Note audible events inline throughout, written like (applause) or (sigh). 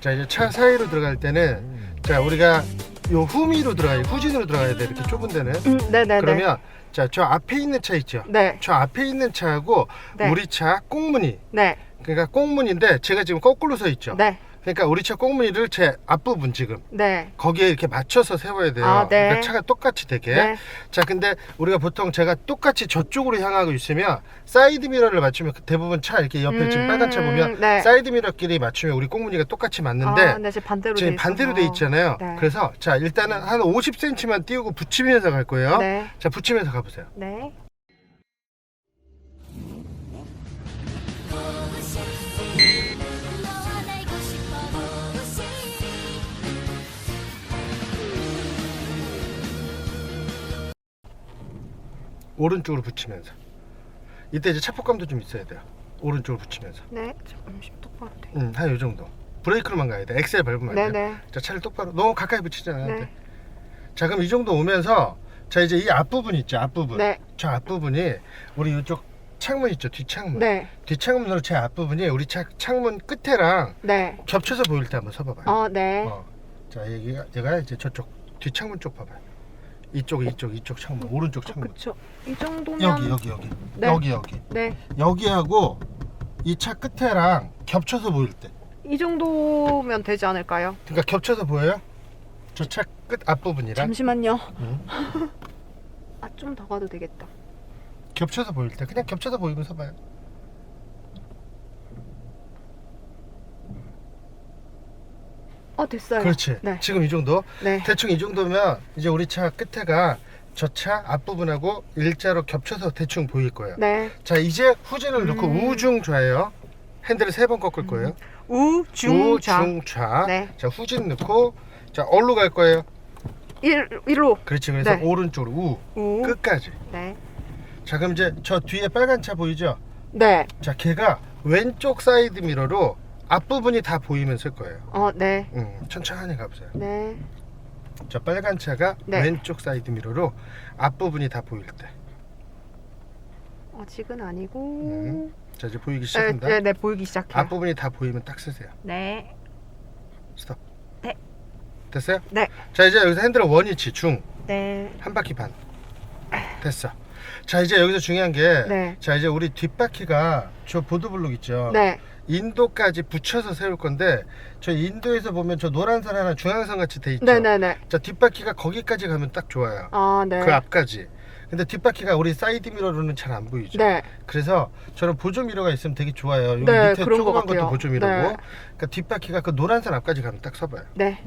자 이제 차 사이로 들어갈 때는 자 우리가 요 후미로 들어가야 후진으로 들어가야 돼 이렇게 좁은 데는 음, 네네네. 그러면 자 저 앞에 있는 차 있죠 네. 저 앞에 있는 차하고 네. 우리 차 꽁무니 네. 그러니까 꽁무니인데 제가 지금 거꾸로 서 있죠 네. 그러니까 우리 차 꽁무니를 제 앞부분 지금 네. 거기에 이렇게 맞춰서 세워야 돼요 아, 네. 그러니까 차가 똑같이 되게 네. 자 근데 우리가 보통 제가 똑같이 저쪽으로 향하고 있으면 사이드 미러를 맞추면 그 대부분 차 이렇게 옆에 지금 음, 빨간 차 보면 네. 사이드 미러끼리 맞추면 우리 꽁무니가 똑같이 맞는데 아, 네, 지금 반대로 지금 돼 반대로. 돼 있잖아요 네. 그래서 자 일단은 한 50cm만 띄우고 붙이면서 갈 거예요 네. 자 붙이면서 가보세요 네. 오른쪽으로 붙이면서 이때 이제 차폭감도 좀 있어야 돼요 오른쪽으로 붙이면서 네. 잠시 똑바로 돼. 음, 한 요 정도 브레이크로만 가야 돼 엑셀 밟으면 안 돼요 네네. 자 차를 똑바로 너무 가까이 붙이지 않아도 네. 돼. 자 그럼 이 정도 오면서 자 이제 이 앞부분 있죠 앞부분 네. 저 앞부분이 우리 이쪽 창문 있죠 뒷창문 네. 뒷창문으로 제 앞부분이 우리 차, 창문 끝에랑 네. 겹쳐서 보일 때 한번 서봐봐요 어, 네. 어. 자 여기가 얘가 이제 저쪽 뒷창문 쪽 봐봐요 이쪽 이쪽 이쪽 창문 오른쪽 창문 그쵸. 이 정도면 여기 여기 여기 네. 여기 여기 네. 여기하고 이 차 끝에랑 겹쳐서 보일 때 이 정도면 되지 않을까요? 그러니까 겹쳐서 보여요? 저 차 끝 앞부분이랑 잠시만요. 응. (laughs) 아, 좀 더 가도 되겠다. 겹쳐서 보일 때 그냥 겹쳐서 보이면서 봐요 어, 됐어요. 그렇지 네. 지금 이 정도 네. 대충 이 정도면 이제 우리 차 끝에가 저 차 앞부분하고 일자로 겹쳐서 대충 보일 거예요 네. 자 이제 후진을 넣고 음. 우중 좌예요 핸들을 세 번 꺾을 거예요 우중좌. 우중좌 네. 자 후진 넣고 자 어디로 갈 거예요 일, 일로. 그렇지 그래서 네. 오른쪽으로 우 우. 끝까지 네. 자 그럼 이제 저 뒤에 빨간 차 보이죠 네. 자 걔가 왼쪽 사이드 미러로 앞부분이 다 보이면 쓸 거예요 어, 네. 음, 천천히 가보세요 네. 저 빨간 차가 네. 왼쪽 사이드 미러로 앞부분이 다 보일 때 아직은 아니고. 음, 자 이제 보이기 네, 시작한다 네, 네, 보이기 시작해요. 앞부분이 다 보이면 딱 쓰세요 네. 스톱 네. 됐어요? 네. 자 이제 여기서 핸들을 원위치 중한 네. 바퀴 반 됐어 자 이제 여기서 중요한 게 네. 자 이제 우리 뒷바퀴가 저 보드블록 있죠 네. 인도까지 붙여서 세울 건데 저 인도에서 보면 저 노란 선 하나 중앙선 같이 돼 있죠 네, 네, 네. 자 뒷바퀴가 거기까지 가면 딱 좋아요 아, 네. 그 앞까지 근데 뒷바퀴가 우리 사이드 미러로는 잘 안 보이죠 네. 그래서 저는 보조 미러가 있으면 되게 좋아요 여기 네, 밑에 그런 것 조그만 것도 같아요. 보조 미러고 네. 그러니까 뒷바퀴가 그 노란 선 앞까지 가면 딱 서봐요 네.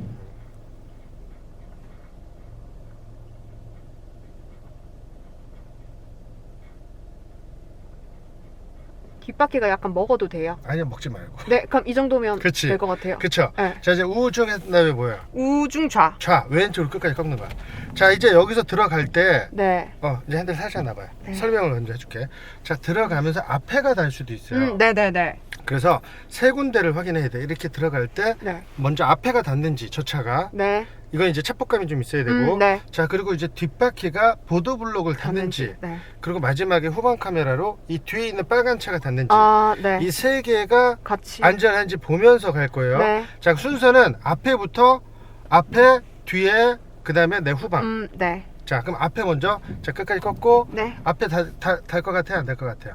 뒷바퀴가 약간 먹어도 돼요. 아니요 먹지 말고 네, 그럼 이 정도면 그치. 될 것 같아요. 그쵸 네. 자 이제 우중 한 다음에 뭐야 우중좌. 좌 왼쪽으로 끝까지 꺾는 거야 자 이제 여기서 들어갈 때 네. 어, 이제 핸들 살짝 놔봐요. 네. 설명을 먼저 해줄게. 자, 들어가면서 앞에가 달 수도 있어요. 음, 네, 네, 네. 그래서 세 군데를 확인해야 돼. 이렇게 들어갈 때 네. 먼저 앞에가 닿는지 저 차가 네. 이건 이제 차폭감이 좀 있어야 되고 음, 네. 자 그리고 이제 뒷바퀴가 보도블록을 닿는지 네. 그리고 마지막에 후방 카메라로 이 뒤에 있는 빨간 차가 닿는지 아, 네. 이 세 개가 같이. 안전한지 보면서 갈 거예요. 네. 자 순서는 앞에부터 앞에 뒤에 그 다음에 내 후방. 음, 네. 자 그럼 앞에 먼저 자 끝까지 꺾고 네. 앞에 달것 같아요 안달것 같아요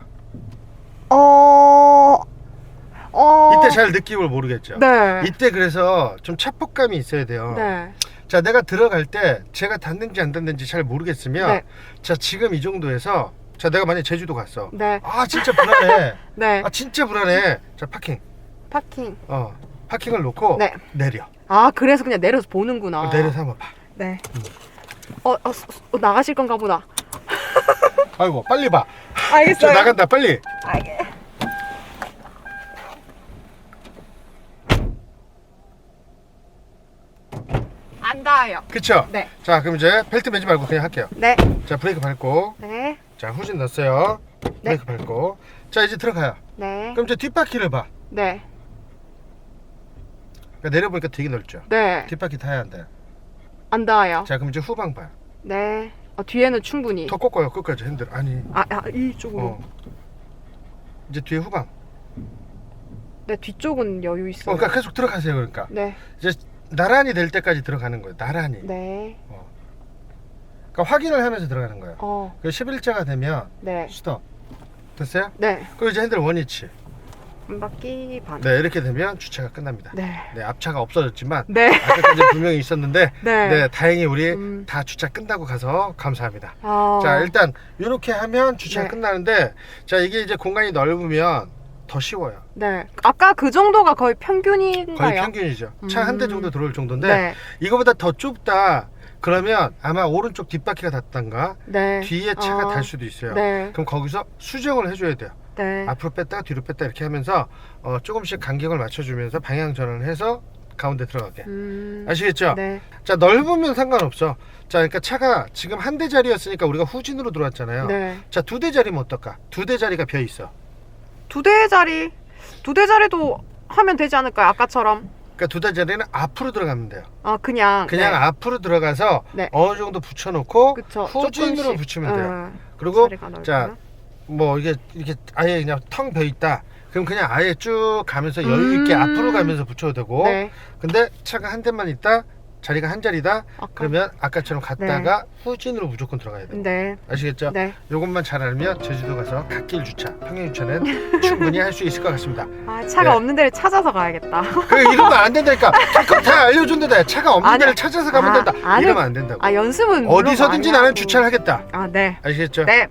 어. 어. 이때 잘 느낌을 모르겠죠 네. 이때 그래서 좀 차폭감이 있어야 돼요 네. 자 내가 들어갈 때 제가 닿는지 안 닿는지 잘 모르겠으면 네. 자 지금 이 정도에서 자 내가 만약 제주도 갔어 네. 아 진짜 불안해 (laughs) 네. 아 진짜 불안해 자 파킹 파킹. 어 파킹을 놓고 네. 내려 아, 그래서 그냥 내려서 보는구나. 내려서 한번 봐 네. 어, 어, 수- 수- 어, 나가실 건가 보다. (laughs) 아이고 빨리 봐 저 알겠어요. 나간다 빨리 알게. 안 닿아요. 그쵸 네. 자 그럼 이제 벨트 매지 말고 그냥 할게요 네. 자 브레이크 밟고 네. 자 후진 넣었어요 브레이크 밟고 자 이제 들어가요 네. 그럼 이제 뒷바퀴를 봐 네. 그러니까 내려보니까 되게 넓죠 네. 뒷바퀴 타야 한다 안 닿아요. 자 그럼 이제 후방 봐요 네. 어, 뒤에는 충분히. 더 꺾어요 끝까지 핸들 아니 아, 아 이쪽으로. 어 이제 뒤에 후방 네, 뒤쪽은 여유 어, 있어요. 그러니까 계속 들어가세요. 그러니까 네, 이제 나란히 될 때까지 들어가는 거예요. 나란히. 네, 그러니까 확인을 하면서 들어가는 거예요. 어, 그 11자가 되면 네, 스톱. 됐어요? 네. 그리고 이제 핸들 원위치. 한 바퀴 반. 네, 이렇게 되면 주차가 끝납니다. 네, 네, 앞차가 없어졌지만 네, 아까까지 (laughs) 분명히 있었는데 네. 네, 다행히 우리 음. 다 주차 끝나고 가서 감사합니다. 아, 자, 일단 이렇게 하면 주차가 네. 끝나는데 자, 이게 이제 공간이 넓으면 더 쉬워요. 네. 아까 그 정도가 거의 평균인가요? 거의 평균이죠. 차 한 대 음. 정도 들어올 정도인데 네, 이거보다 더 좁다. 그러면 아마 오른쪽 뒷바퀴가 닿던가 네. 뒤에 차가 아, 달 수도 있어요. 네, 그럼 거기서 수정을 해줘야 돼요. 네. 앞으로 뺐다가 뒤로 뺐다 이렇게 하면서 어, 조금씩 간격을 맞춰주면서 방향 전환을 해서 가운데 들어가게. 음, 아시겠죠? 네, 자 넓으면 상관없어. 자 그러니까 차가 지금 한 대 자리였으니까 우리가 후진으로 들어왔잖아요. 네. 자두 대 자리면 어떨까? 두 대 자리가 비어 있어. 두 대자리, 두 대자리도 하면 되지 않을까요? 아까처럼. 그러니까 두대 자리는 앞으로 들어가면 돼요. 아, 그냥. 그냥 네. 앞으로 들어가서 네. 어느 정도 붙여놓고 그쵸. 후진으로 조금씩. 붙이면 돼요. 네. 그리고. 자 뭐 이게 이렇게 아예 그냥 텅 비어 있다. 그럼 그냥 아예 쭉 가면서 여유 있게 음. 앞으로 가면서 붙여도 되고. 네. 근데 차가 한 대만 있다. 자리가 한 자리다. 아까. 그러면 아까처럼 갔다가 후진으로 무조건 들어가야 돼요. 네. 아시겠죠? 네. 요것만 잘 알면 제주도 가서 갓길 주차, 평행 주차는 (laughs) 충분히 할 수 있을 것 같습니다. 아, 차가 네. 없는 데를 찾아서 가야겠다. 그 이러면 안 된다니까. (laughs) 그거 다 알려준다. 차가 없는 아니, 데를 찾아서 가면 아, 된다. 아니, 이러면 안 된다고. 아, 연습은 물론 어디서든지 많이 나는 하고. 주차를 하겠다. 아, 네. 아시겠죠? 네.